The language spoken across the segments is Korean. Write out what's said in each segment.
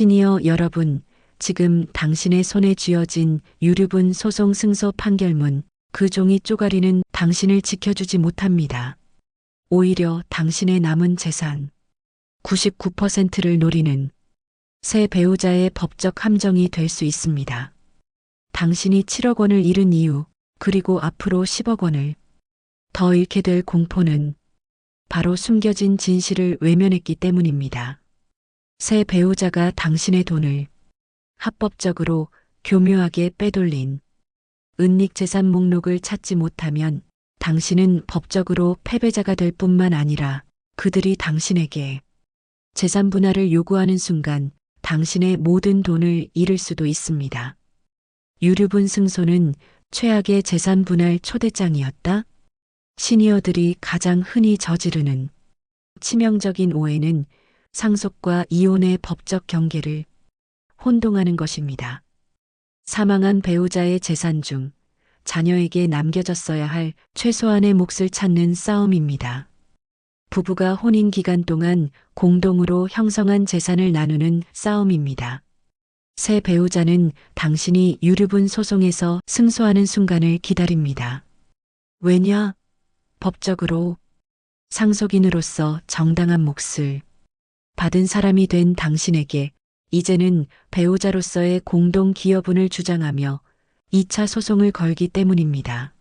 시니어 여러분, 지금 당신의 손에 쥐어진 유류분 소송 승소 판결문, 그 종이 쪼가리는 당신을 지켜주지 못합니다. 오히려 당신의 남은 재산 99%를 노리는 새 배우자의 법적 함정이 될 수 있습니다. 당신이 7억 원을 잃은 이유, 그리고 앞으로 10억 원을 더 잃게 될 공포는 바로 숨겨진 진실을 외면했기 때문입니다. 새 배우자가 당신의 돈을 합법적으로 교묘하게 빼돌린 은닉 재산 목록을 찾지 못하면 당신은 법적으로 패배자가 될 뿐만 아니라 그들이 당신에게 재산 분할을 요구하는 순간 당신의 모든 돈을 잃을 수도 있습니다. 유류분 승소는 최악의 재산 분할 초대장이었다? 시니어들이 가장 흔히 저지르는 치명적인 오해는 상속과 이혼의 법적 경계를 혼동하는 것입니다. 사망한 배우자의 재산 중 자녀에게 남겨졌어야 할 최소한의 몫을 찾는 싸움입니다. 부부가 혼인 기간 동안 공동으로 형성한 재산을 나누는 싸움입니다. 새 배우자는 당신이 유류분 소송에서 승소하는 순간을 기다립니다. 왜냐? 법적으로 상속인으로서 정당한 몫을 받은 사람이 된 당신에게 이제는 배우자로서의 공동 기여분을 주장하며 2차 소송을 걸기 때문입니다.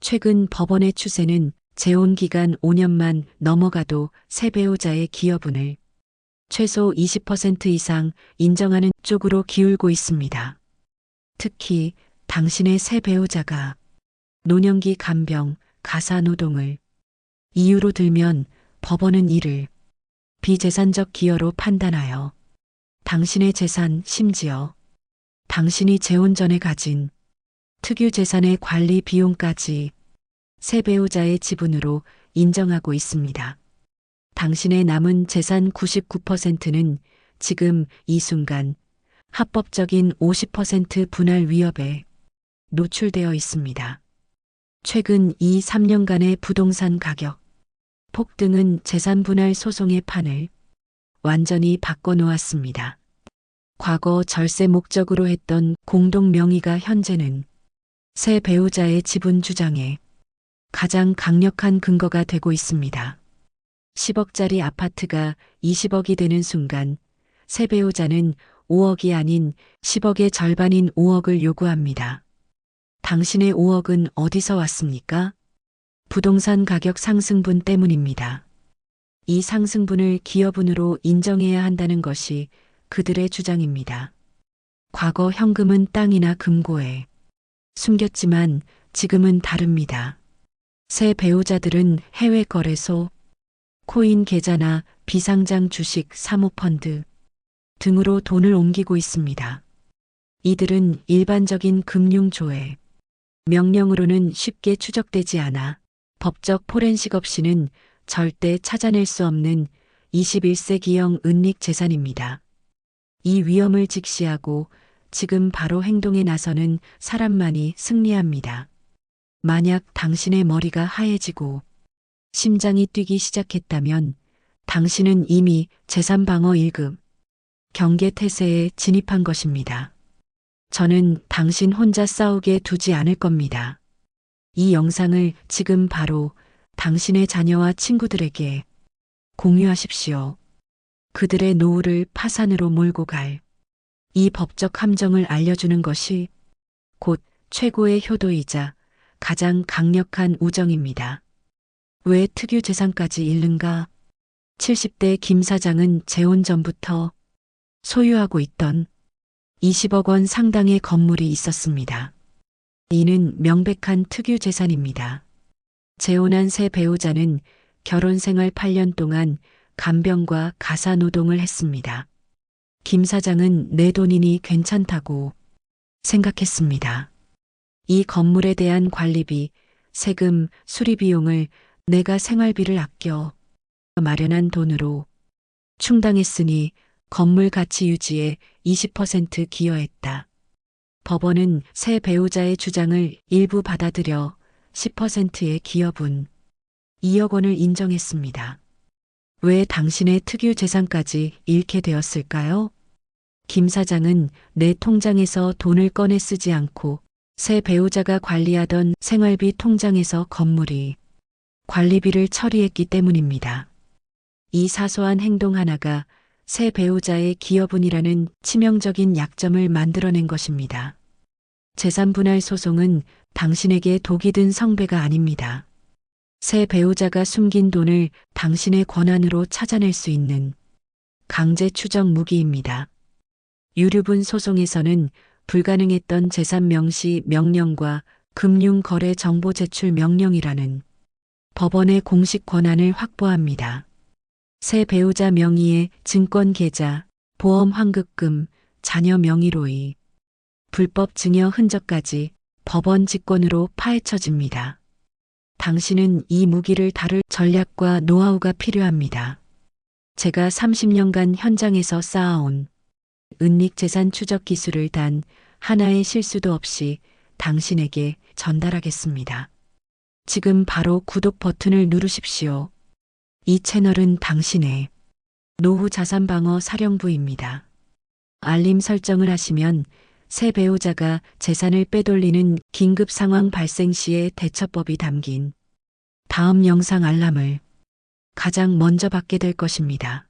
최근 법원의 추세는 재혼 기간 5년만 넘어가도 새 배우자의 기여분을 최소 20% 이상 인정하는 쪽으로 기울고 있습니다. 특히 당신의 새 배우자가 노년기 간병, 가사 노동을 이유로 들면 법원은 이를 비재산적 기여로 판단하여 당신의 재산 심지어 당신이 재혼 전에 가진 특유 재산의 관리 비용까지 새 배우자의 지분으로 인정하고 있습니다. 당신의 남은 재산 99%는 지금 이 순간 합법적인 50% 분할 위협에 노출되어 있습니다. 최근 이 3년간의 부동산 가격 폭 등은 재산 분할 소송의 판을 완전히 바꿔놓았습니다. 과거 절세 목적으로 했던 공동 명의가 현재는 새 배우자의 지분 주장에 가장 강력한 근거가 되고 있습니다. 10억짜리 아파트가 20억이 되는 순간 새 배우자는 5억이 아닌 10억의 절반인 5억을 요구합니다. 당신의 5억은 어디서 왔습니까? 부동산 가격 상승분 때문입니다. 이 상승분을 기여분으로 인정해야 한다는 것이 그들의 주장입니다. 과거 현금은 땅이나 금고에 숨겼지만 지금은 다릅니다. 새 배우자들은 해외 거래소, 코인 계좌나 비상장 주식 사모펀드 등으로 돈을 옮기고 있습니다. 이들은 일반적인 금융조회, 명령으로는 쉽게 추적되지 않아 법적 포렌식 없이는 절대 찾아낼 수 없는 21세기형 은닉 재산입니다. 이 위험을 직시하고 지금 바로 행동에 나서는 사람만이 승리합니다. 만약 당신의 머리가 하얘지고 심장이 뛰기 시작했다면 당신은 이미 재산 방어 1급 경계 태세에 진입한 것입니다. 저는 당신 혼자 싸우게 두지 않을 겁니다. 이 영상을 지금 바로 당신의 자녀와 친구들에게 공유하십시오. 그들의 노후를 파산으로 몰고 갈 이 법적 함정을 알려주는 것이 곧 최고의 효도이자 가장 강력한 우정입니다. 왜 특유 재산까지 잃는가? 70대 김 사장은 재혼 전부터 소유하고 있던 20억 원 상당의 건물이 있었습니다. 이는 명백한 특유 재산입니다. 재혼한 새 배우자는 결혼 생활 8년 동안 간병과 가사 노동을 했습니다. 김 사장은 내 돈이니 괜찮다고 생각했습니다. 이 건물에 대한 관리비, 세금, 수리 비용을 내가 생활비를 아껴 마련한 돈으로 충당했으니 건물 가치 유지에 20% 기여했다. 법원은 새 배우자의 주장을 일부 받아들여 10%의 기여분 2억 원을 인정했습니다. 왜 당신의 특유 재산까지 잃게 되었을까요? 김 사장은 내 통장에서 돈을 꺼내 쓰지 않고 새 배우자가 관리하던 생활비 통장에서 건물이 관리비를 처리했기 때문입니다. 이 사소한 행동 하나가 새 배우자의 기여분이라는 치명적인 약점을 만들어낸 것입니다. 재산 분할 소송은 당신에게 독이 든 성배가 아닙니다. 새 배우자가 숨긴 돈을 당신의 권한으로 찾아낼 수 있는 강제 추적 무기입니다. 유류분 소송에서는 불가능했던 재산 명시 명령과 금융거래 정보 제출 명령이라는 법원의 공식 권한을 확보합니다. 새 배우자 명의의 증권 계좌, 보험 환급금, 자녀 명의로의 불법 증여 흔적까지 법원 직권으로 파헤쳐집니다. 당신은 이 무기를 다룰 전략과 노하우가 필요합니다. 제가 30년간 현장에서 쌓아온 은닉 재산 추적 기술을 단 하나의 실수도 없이 당신에게 전달하겠습니다. 지금 바로 구독 버튼을 누르십시오. 이 채널은 당신의 노후 자산 방어 사령부입니다. 알림 설정을 하시면 새 배우자가 재산을 빼돌리는 긴급 상황 발생 시의 대처법이 담긴 다음 영상 알람을 가장 먼저 받게 될 것입니다.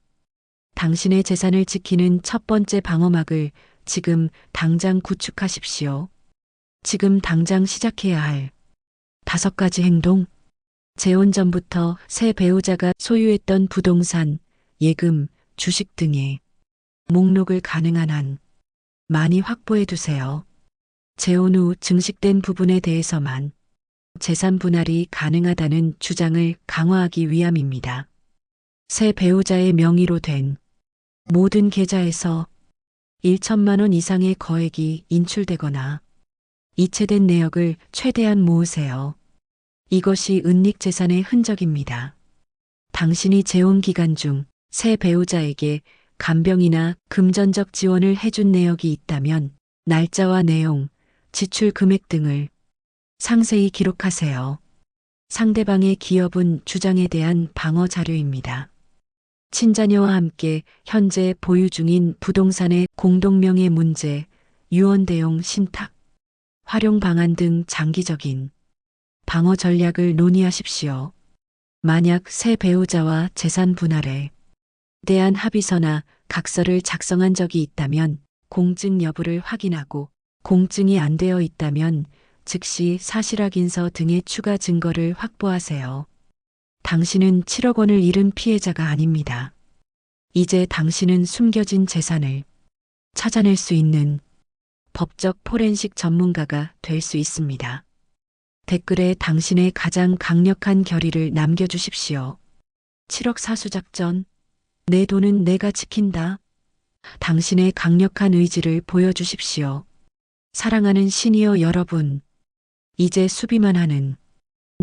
당신의 재산을 지키는 첫 번째 방어막을 지금 당장 구축하십시오. 지금 당장 시작해야 할 다섯 가지 행동. 재혼 전부터 새 배우자가 소유했던 부동산, 예금, 주식 등의 목록을 가능한 한 많이 확보해 두세요. 재혼 후 증식된 부분에 대해서만 재산 분할이 가능하다는 주장을 강화하기 위함입니다. 새 배우자의 명의로 된 모든 계좌에서 1천만 원 이상의 거액이 인출되거나 이체된 내역을 최대한 모으세요. 이것이 은닉 재산의 흔적입니다. 당신이 재혼 기간 중 새 배우자에게 간병이나 금전적 지원을 해준 내역이 있다면 날짜와 내용, 지출 금액 등을 상세히 기록하세요. 상대방의 기업은 주장에 대한 방어 자료입니다. 친자녀와 함께 현재 보유 중인 부동산의 공동명의 문제, 유언 대용 신탁, 활용 방안 등 장기적인 방어 전략을 논의하십시오. 만약 새 배우자와 재산 분할에 대한 합의서나 각서를 작성한 적이 있다면 공증 여부를 확인하고 공증이 안 되어 있다면 즉시 사실 확인서 등의 추가 증거를 확보하세요. 당신은 7억 원을 잃은 피해자가 아닙니다. 이제 당신은 숨겨진 재산을 찾아낼 수 있는 법적 포렌식 전문가가 될 수 있습니다. 댓글에 당신의 가장 강력한 결의를 남겨주십시오. 7억 사수작전. 내 돈은 내가 지킨다. 당신의 강력한 의지를 보여주십시오. 사랑하는 시니어 여러분. 이제 수비만 하는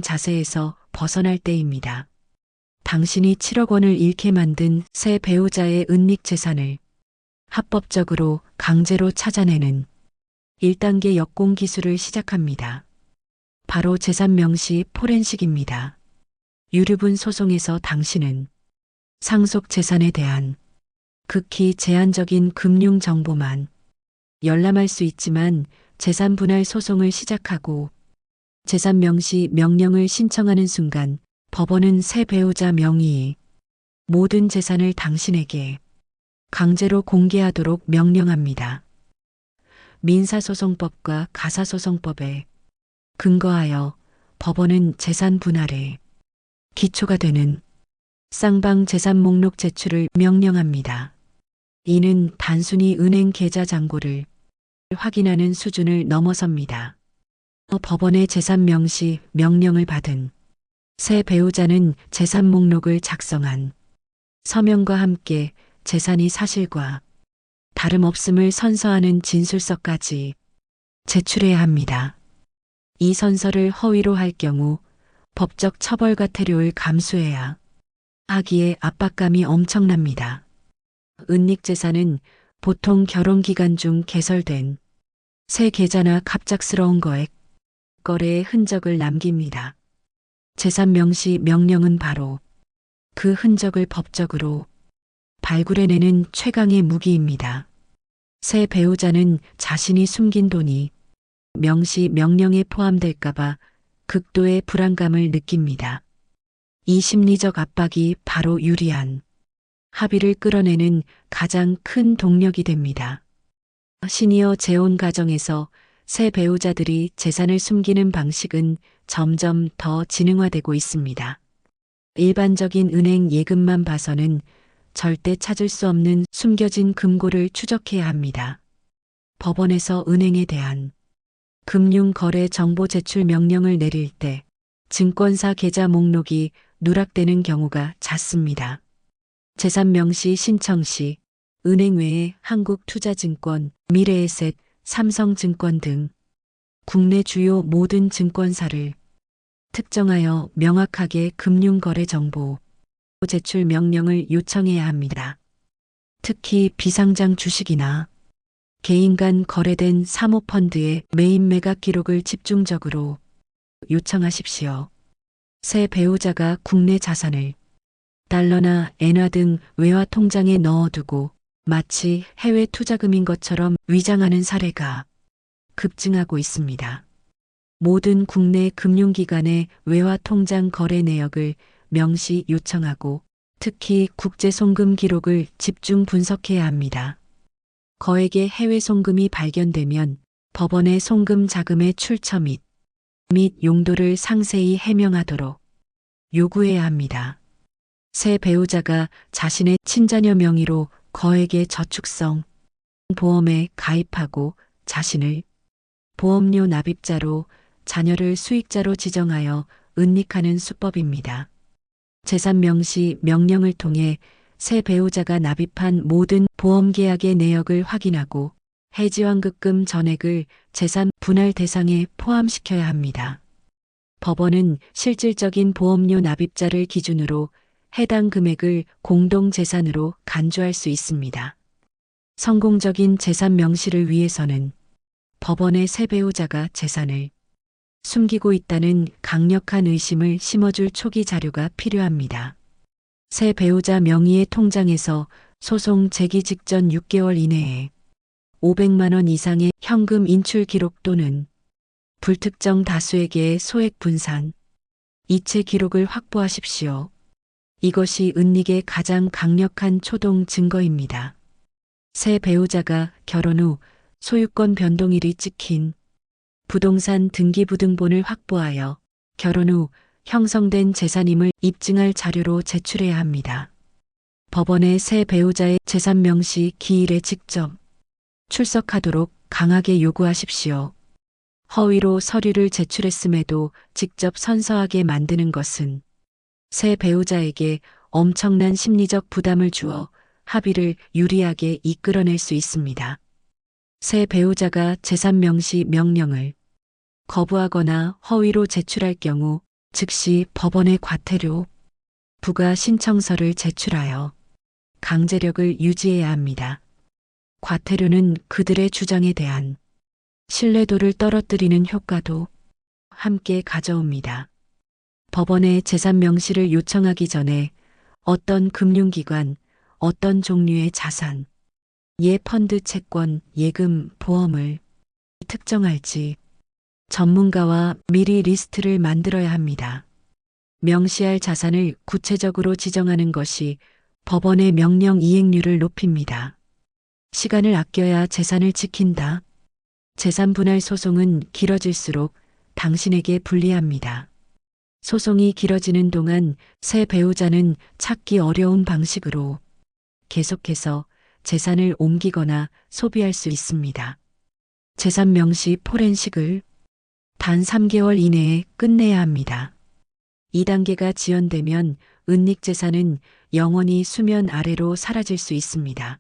자세에서 벗어날 때입니다. 당신이 7억 원을 잃게 만든 새 배우자의 은닉 재산을 합법적으로 강제로 찾아내는 1단계 역공 기술을 시작합니다. 바로 재산 명시 포렌식입니다. 유류분 소송에서 당신은 상속 재산에 대한 극히 제한적인 금융 정보만 열람할 수 있지만 재산 분할 소송을 시작하고 재산 명시 명령을 신청하는 순간 법원은 새 배우자 명의의 모든 재산을 당신에게 강제로 공개하도록 명령합니다. 민사소송법과 가사소송법에 근거하여 법원은 재산 분할에 기초가 되는 쌍방 재산 목록 제출을 명령합니다. 이는 단순히 은행 계좌 잔고를 확인하는 수준을 넘어섭니다. 법원의 재산 명시 명령을 받은 새 배우자는 재산 목록을 작성한 서명과 함께 재산이 사실과 다름없음을 선서하는 진술서까지 제출해야 합니다. 이 선서를 허위로 할 경우 법적 처벌과 태료를 감수해야 하기에 압박감이 엄청납니다. 은닉 재산은 보통 결혼 기간 중 개설된 새 계좌나 갑작스러운 거액 거래의 흔적을 남깁니다. 재산 명시 명령은 바로 그 흔적을 법적으로 발굴해내는 최강의 무기입니다. 새 배우자는 자신이 숨긴 돈이 명시 명령에 포함될까봐 극도의 불안감을 느낍니다. 이 심리적 압박이 바로 유리한 합의를 끌어내는 가장 큰 동력이 됩니다. 시니어 재혼 가정에서 새 배우자들이 재산을 숨기는 방식은 점점 더 지능화되고 있습니다. 일반적인 은행 예금만 봐서는 절대 찾을 수 없는 숨겨진 금고를 추적해야 합니다. 법원에서 은행에 대한 금융거래 정보 제출 명령을 내릴 때 증권사 계좌 목록이 누락되는 경우가 잦습니다. 재산 명시 신청 시 은행 외에 한국투자증권, 미래에셋, 삼성증권 등 국내 주요 모든 증권사를 특정하여 명확하게 금융거래 정보 제출 명령을 요청해야 합니다. 특히 비상장 주식이나 개인 간 거래된 사모펀드의 매입 매각 기록을 집중적으로 요청하십시오. 새 배우자가 국내 자산을 달러나 엔화 등 외화 통장에 넣어두고 마치 해외 투자금인 것처럼 위장하는 사례가 급증하고 있습니다. 모든 국내 금융기관의 외화 통장 거래 내역을 명시 요청하고 특히 국제 송금 기록을 집중 분석해야 합니다. 거액의 해외 송금이 발견되면 법원의 송금 자금의 출처 및, 및 용도를 상세히 해명하도록 요구해야 합니다. 새 배우자가 자신의 친자녀 명의로 거액의 저축성 보험에 가입하고 자신을 보험료 납입자로 자녀를 수익자로 지정하여 은닉하는 수법입니다. 재산 명시 명령을 통해 새 배우자가 납입한 모든 보험 계약의 내역을 확인하고 해지환급금 전액을 재산 분할 대상에 포함시켜야 합니다. 법원은 실질적인 보험료 납입자를 기준으로 해당 금액을 공동재산으로 간주할 수 있습니다. 성공적인 재산 명시를 위해서는 법원의 새 배우자가 재산을 숨기고 있다는 강력한 의심을 심어줄 초기 자료가 필요합니다. 새 배우자 명의의 통장에서 소송 제기 직전 6개월 이내에 500만 원 이상의 현금 인출 기록 또는 불특정 다수에게의 소액 분산, 이체 기록을 확보하십시오. 이것이 은닉의 가장 강력한 초동 증거입니다. 새 배우자가 결혼 후 소유권 변동일이 찍힌 부동산 등기부등본을 확보하여 결혼 후 형성된 재산임을 입증할 자료로 제출해야 합니다. 법원의 새 배우자의 재산 명시 기일에 직접 출석하도록 강하게 요구하십시오. 허위로 서류를 제출했음에도 직접 선서하게 만드는 것은 새 배우자에게 엄청난 심리적 부담을 주어 합의를 유리하게 이끌어낼 수 있습니다. 새 배우자가 재산 명시 명령을 거부하거나 허위로 제출할 경우 즉시 법원에 과태료 부가 신청서를 제출하여 강제력을 유지해야 합니다. 과태료는 그들의 주장에 대한 신뢰도를 떨어뜨리는 효과도 함께 가져옵니다. 법원에 재산 명시를 요청하기 전에 어떤 금융기관, 어떤 종류의 자산, 예 펀드 채권, 예금, 보험을 특정할지 전문가와 미리 리스트를 만들어야 합니다. 명시할 자산을 구체적으로 지정하는 것이 법원의 명령 이행률을 높입니다. 시간을 아껴야 재산을 지킨다. 재산 분할 소송은 길어질수록 당신에게 불리합니다. 소송이 길어지는 동안 새 배우자는 찾기 어려운 방식으로 계속해서 재산을 옮기거나 소비할 수 있습니다. 재산 명시 포렌식을 단 3개월 이내에 끝내야 합니다. 2단계가 지연되면 은닉 재산은 영원히 수면 아래로 사라질 수 있습니다.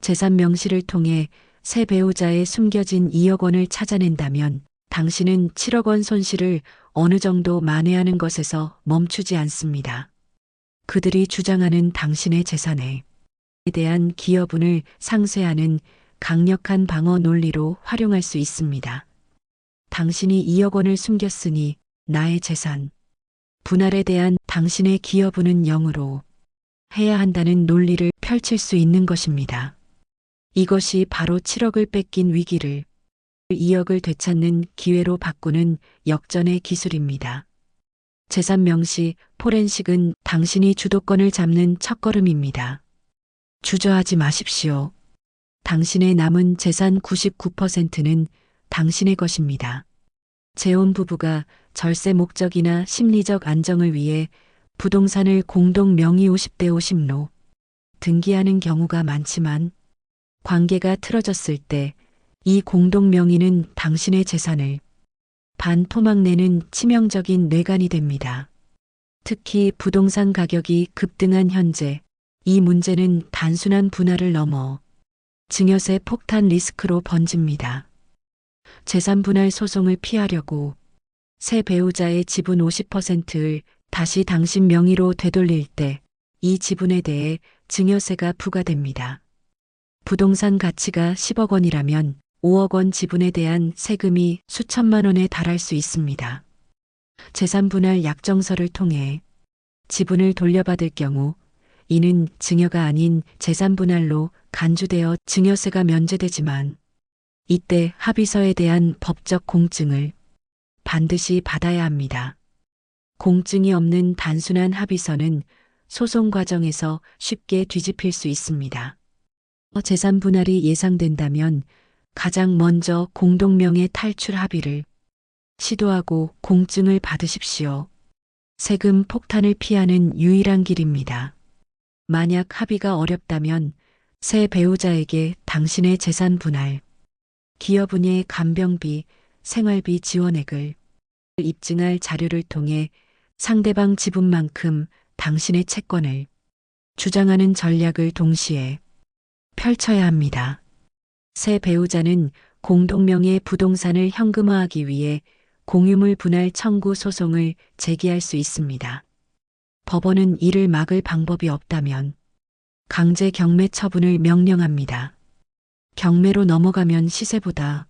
재산 명시를 통해 새 배우자의 숨겨진 2억 원을 찾아낸다면 당신은 7억 원 손실을 어느 정도 만회하는 것에서 멈추지 않습니다. 그들이 주장하는 당신의 재산에 대한 기여분을 상쇄하는 강력한 방어 논리로 활용할 수 있습니다. 당신이 2억 원을 숨겼으니 나의 재산, 분할에 대한 당신의 기여분은 0으로 해야 한다는 논리를 펼칠 수 있는 것입니다. 이것이 바로 7억을 뺏긴 위기를 2억을 되찾는 기회로 바꾸는 역전의 기술입니다. 재산 명시 포렌식은 당신이 주도권을 잡는 첫걸음입니다. 주저하지 마십시오. 당신의 남은 재산 99%는 당신의 것입니다. 재혼 부부가 절세 목적이나 심리적 안정을 위해 부동산을 공동 명의 50대 50로 등기하는 경우가 많지만 관계가 틀어졌을 때 이 공동 명의는 당신의 재산을 반토막내는 치명적인 뇌관이 됩니다. 특히 부동산 가격이 급등한 현재 이 문제는 단순한 분할을 넘어 증여세 폭탄 리스크로 번집니다. 재산 분할 소송을 피하려고 새 배우자의 지분 50%를 다시 당신 명의로 되돌릴 때 이 지분에 대해 증여세가 부과됩니다. 부동산 가치가 10억 원이라면 5억 원 지분에 대한 세금이 수천만 원에 달할 수 있습니다. 재산 분할 약정서를 통해 지분을 돌려받을 경우 이는 증여가 아닌 재산 분할로 간주되어 증여세가 면제되지만 이때 합의서에 대한 법적 공증을 반드시 받아야 합니다. 공증이 없는 단순한 합의서는 소송 과정에서 쉽게 뒤집힐 수 있습니다. 재산 분할이 예상된다면 가장 먼저 공동명의 탈출 합의를 시도하고 공증을 받으십시오. 세금 폭탄을 피하는 유일한 길입니다. 만약 합의가 어렵다면 새 배우자에게 당신의 재산 분할, 기여분의 간병비, 생활비 지원액을 입증할 자료를 통해 상대방 지분만큼 당신의 채권을 주장하는 전략을 동시에 펼쳐야 합니다. 새 배우자는 공동명의 부동산을 현금화하기 위해 공유물 분할 청구 소송을 제기할 수 있습니다. 법원은 이를 막을 방법이 없다면 강제 경매 처분을 명령합니다. 경매로 넘어가면 시세보다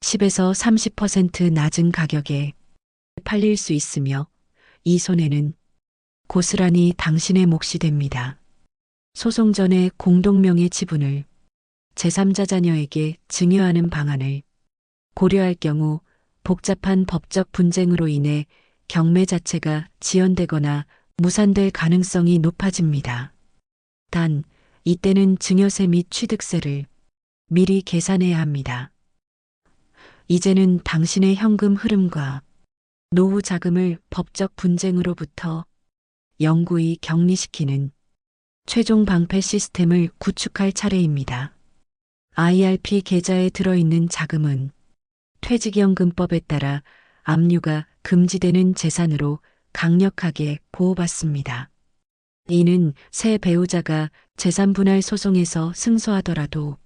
10에서 30% 낮은 가격에 팔릴 수 있으며 이 손해는 고스란히 당신의 몫이 됩니다. 소송 전에 공동명의 지분을 제3자 자녀에게 증여하는 방안을 고려할 경우 복잡한 법적 분쟁으로 인해 경매 자체가 지연되거나 무산될 가능성이 높아집니다. 단, 이때는 증여세 및 취득세를 미리 계산해야 합니다. 이제는 당신의 현금 흐름과 노후 자금을 법적 분쟁으로부터 영구히 격리시키는 최종 방패 시스템을 구축할 차례입니다. IRP 계좌에 들어있는 자금은 퇴직연금법에 따라 압류가 금지되는 재산으로 강력하게 보호받습니다. 이는 새 배우자가 재산 분할 소송에서 승소하더라도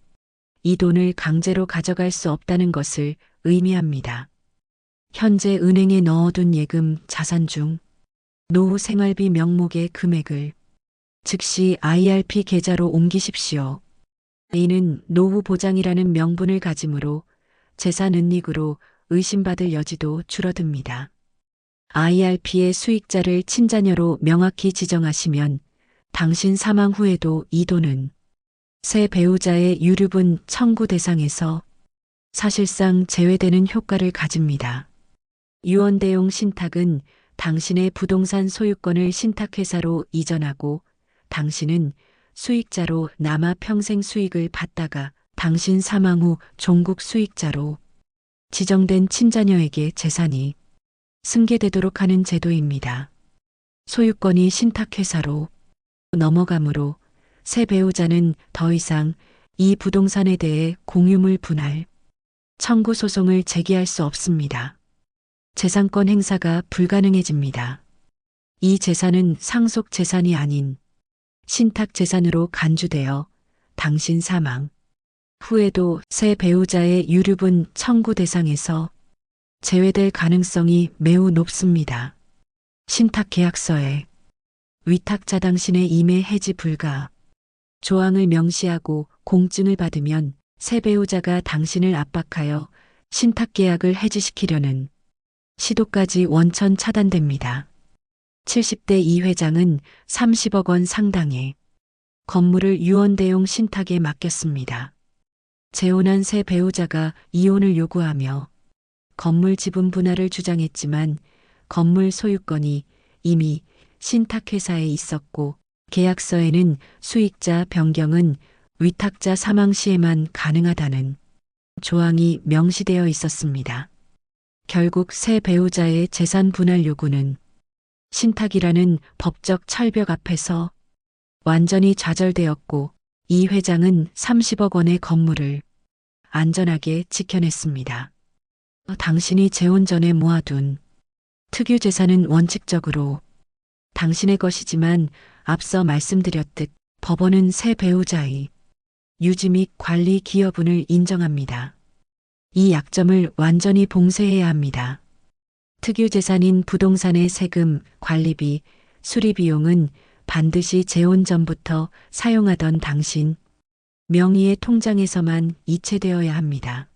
이 돈을 강제로 가져갈 수 없다는 것을 의미합니다. 현재 은행에 넣어둔 예금 자산 중 노후 생활비 명목의 금액을 즉시 IRP 계좌로 옮기십시오. 이는 노후 보장이라는 명분을 가짐으로 재산 은닉으로 의심받을 여지도 줄어듭니다. IRP의 수익자를 친자녀로 명확히 지정하시면 당신 사망 후에도 이 돈은 새 배우자의 유류분 청구 대상에서 사실상 제외되는 효과를 가집니다. 유언대용 신탁은 당신의 부동산 소유권을 신탁회사로 이전하고 당신은 수익자로 남아 평생 수익을 받다가 당신 사망 후 종국 수익자로 지정된 친자녀에게 재산이 승계되도록 하는 제도입니다. 소유권이 신탁회사로 넘어가므로 새 배우자는 더 이상 이 부동산에 대해 공유물 분할, 청구 소송을 제기할 수 없습니다. 재산권 행사가 불가능해집니다. 이 재산은 상속 재산이 아닌 신탁 재산으로 간주되어 당신 사망 후에도 새 배우자의 유류분 청구 대상에서 제외될 가능성이 매우 높습니다. 신탁 계약서에 위탁자 당신의 임의 해지 불가 조항을 명시하고 공증을 받으면 새 배우자가 당신을 압박하여 신탁 계약을 해지시키려는 시도까지 원천 차단됩니다. 70대 이 회장은 30억 원 상당의 건물을 유언대용 신탁에 맡겼습니다. 재혼한 새 배우자가 이혼을 요구하며 건물 지분 분할을 주장했지만 건물 소유권이 이미 신탁회사에 있었고 계약서에는 수익자 변경은 위탁자 사망 시에만 가능하다는 조항이 명시되어 있었습니다. 결국 새 배우자의 재산 분할 요구는 신탁이라는 법적 철벽 앞에서 완전히 좌절되었고 이 회장은 30억 원의 건물을 안전하게 지켜냈습니다. 당신이 재혼 전에 모아둔 특유 재산은 원칙적으로 당신의 것이지만 앞서 말씀드렸듯 법원은 새 배우자의 유지 및 관리 기여분을 인정합니다. 이 약점을 완전히 봉쇄해야 합니다. 특유 재산인 부동산의 세금, 관리비, 수리비용은 반드시 재혼 전부터 사용하던 당신 명의의 통장에서만 이체되어야 합니다.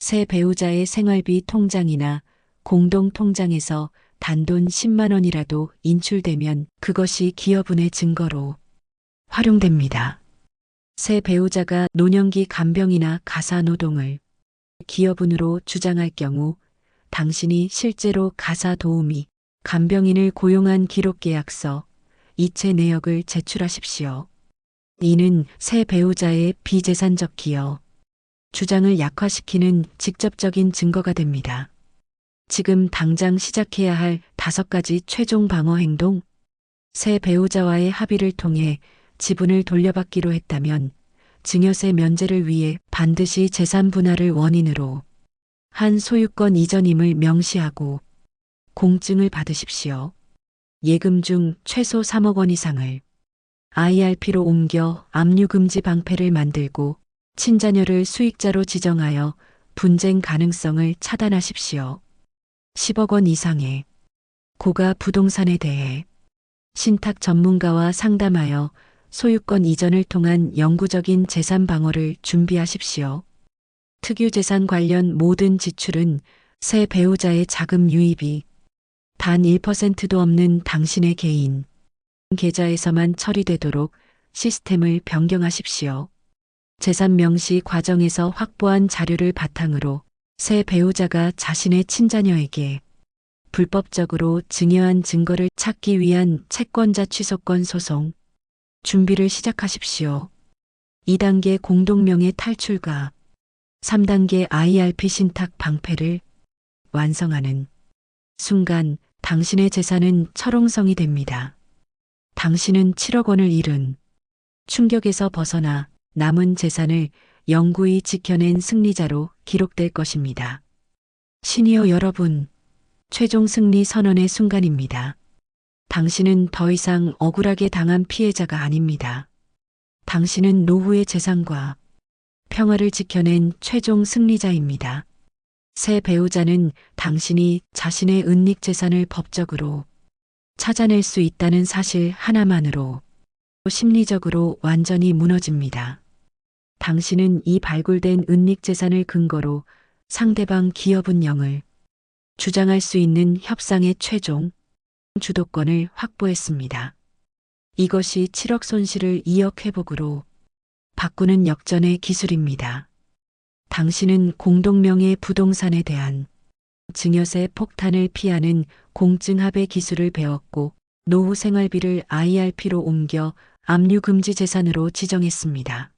새 배우자의 생활비 통장이나 공동 통장에서 단돈 10만 원이라도 인출되면 그것이 기여분의 증거로 활용됩니다. 새 배우자가 노년기 간병이나 가사 노동을 기여분으로 주장할 경우 당신이 실제로 가사 도우미, 간병인을 고용한 기록계약서, 이체 내역을 제출하십시오. 이는 새 배우자의 비재산적 기여, 주장을 약화시키는 직접적인 증거가 됩니다. 지금 당장 시작해야 할 다섯 가지 최종 방어 행동. 새 배우자와의 합의를 통해 지분을 돌려받기로 했다면 증여세 면제를 위해 반드시 재산 분할을 원인으로 한 소유권 이전임을 명시하고 공증을 받으십시오. 예금 중 최소 3억 원 이상을 IRP로 옮겨 압류금지 방패를 만들고 친자녀를 수익자로 지정하여 분쟁 가능성을 차단하십시오. 10억 원 이상의 고가 부동산에 대해 신탁 전문가와 상담하여 소유권 이전을 통한 영구적인 재산 방어를 준비하십시오. 특유재산 관련 모든 지출은 새 배우자의 자금 유입이 단 1%도 없는 당신의 개인 계좌에서만 처리되도록 시스템을 변경하십시오. 재산 명시 과정에서 확보한 자료를 바탕으로 새 배우자가 자신의 친자녀에게 불법적으로 증여한 증거를 찾기 위한 채권자 취소권 소송 준비를 시작하십시오. 2단계 공동명의 탈출과 3단계 IRP 신탁 방패를 완성하는 순간 당신의 재산은 철옹성이 됩니다. 당신은 7억 원을 잃은 충격에서 벗어나 남은 재산을 영구히 지켜낸 승리자로 기록될 것입니다. 시니어 여러분, 최종 승리 선언의 순간입니다. 당신은 더 이상 억울하게 당한 피해자가 아닙니다. 당신은 노후의 재산과 평화를 지켜낸 최종 승리자입니다. 새 배우자는 당신이 자신의 은닉 재산을 법적으로 찾아낼 수 있다는 사실 하나만으로 심리적으로 완전히 무너집니다. 당신은 이 발굴된 은닉 재산을 근거로 상대방 기업운영을 주장할 수 있는 협상의 최종 주도권을 확보했습니다. 이것이 7억 손실을 2억 회복으로 바꾸는 역전의 기술입니다. 당신은 공동명의 부동산에 대한 증여세 폭탄을 피하는 공증합의 기술을 배웠고 노후 생활비를 IRP로 옮겨 압류금지 재산으로 지정했습니다.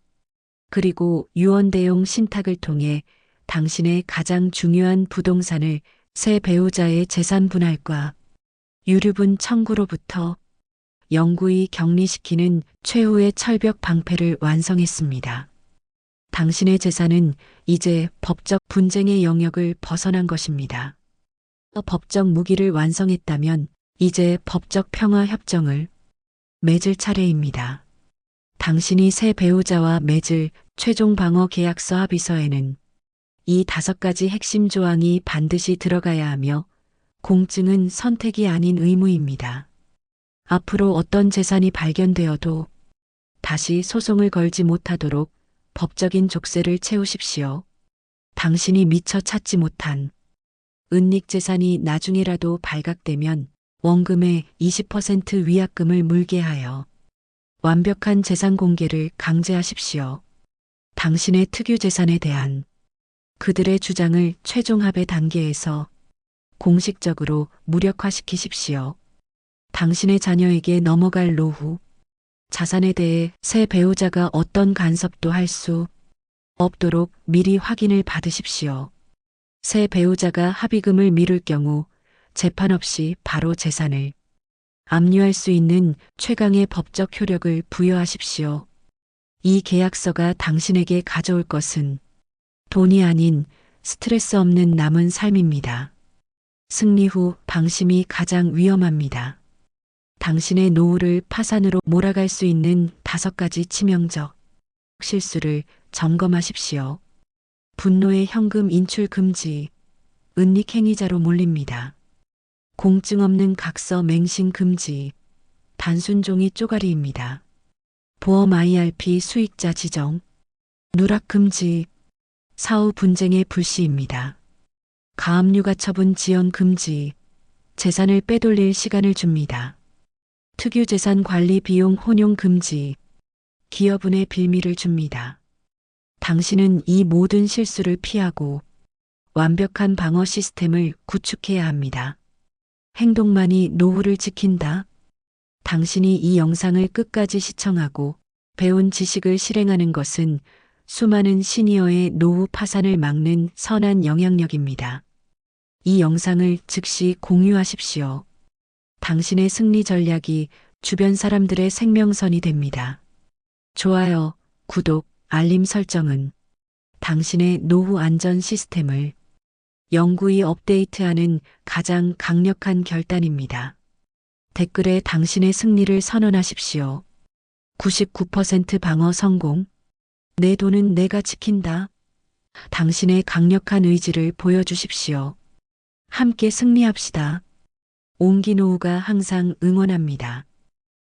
그리고 유언대용 신탁을 통해 당신의 가장 중요한 부동산을 새 배우자의 재산 분할과 유류분 청구로부터 영구히 격리시키는 최후의 철벽 방패를 완성했습니다. 당신의 재산은 이제 법적 분쟁의 영역을 벗어난 것입니다. 법적 무기를 완성했다면 이제 법적 평화 협정을 맺을 차례입니다. 당신이 새 배우자와 맺을 최종 방어 계약서 합의서에는 이 다섯 가지 핵심 조항이 반드시 들어가야 하며 공증은 선택이 아닌 의무입니다. 앞으로 어떤 재산이 발견되어도 다시 소송을 걸지 못하도록 법적인 족쇄를 채우십시오. 당신이 미처 찾지 못한 은닉 재산이 나중에라도 발각되면 원금의 20% 위약금을 물게 하여 완벽한 재산 공개를 강제하십시오. 당신의 특유 재산에 대한 그들의 주장을 최종 합의 단계에서 공식적으로 무력화시키십시오. 당신의 자녀에게 넘어갈 노후, 자산에 대해 새 배우자가 어떤 간섭도 할 수 없도록 미리 확인을 받으십시오. 새 배우자가 합의금을 미룰 경우 재판 없이 바로 재산을 압류할 수 있는 최강의 법적 효력을 부여하십시오. 이 계약서가 당신에게 가져올 것은 돈이 아닌 스트레스 없는 남은 삶입니다. 승리 후 방심이 가장 위험합니다. 당신의 노후를 파산으로 몰아갈 수 있는 다섯 가지 치명적 실수를 점검하십시오. 분노의 현금 인출 금지, 은닉 행위자로 몰립니다. 공증 없는 각서 맹신 금지, 단순 종이 쪼가리입니다. 보험 IRP 수익자 지정, 누락 금지, 사후 분쟁의 불시입니다. 가압류가 처분 지연 금지, 재산을 빼돌릴 시간을 줍니다. 특유 재산 관리 비용 혼용 금지, 기여분의 빌미를 줍니다. 당신은 이 모든 실수를 피하고 완벽한 방어 시스템을 구축해야 합니다. 행동만이 노후를 지킨다. 당신이 이 영상을 끝까지 시청하고 배운 지식을 실행하는 것은 수많은 시니어의 노후 파산을 막는 선한 영향력입니다. 이 영상을 즉시 공유하십시오. 당신의 승리 전략이 주변 사람들의 생명선이 됩니다. 좋아요, 구독, 알림 설정은 당신의 노후 안전 시스템을 영구히 업데이트하는 가장 강력한 결단입니다. 댓글에 당신의 승리를 선언하십시오. 99% 방어 성공. 내 돈은 내가 지킨다. 당신의 강력한 의지를 보여주십시오. 함께 승리합시다. 옹기노우가 항상 응원합니다.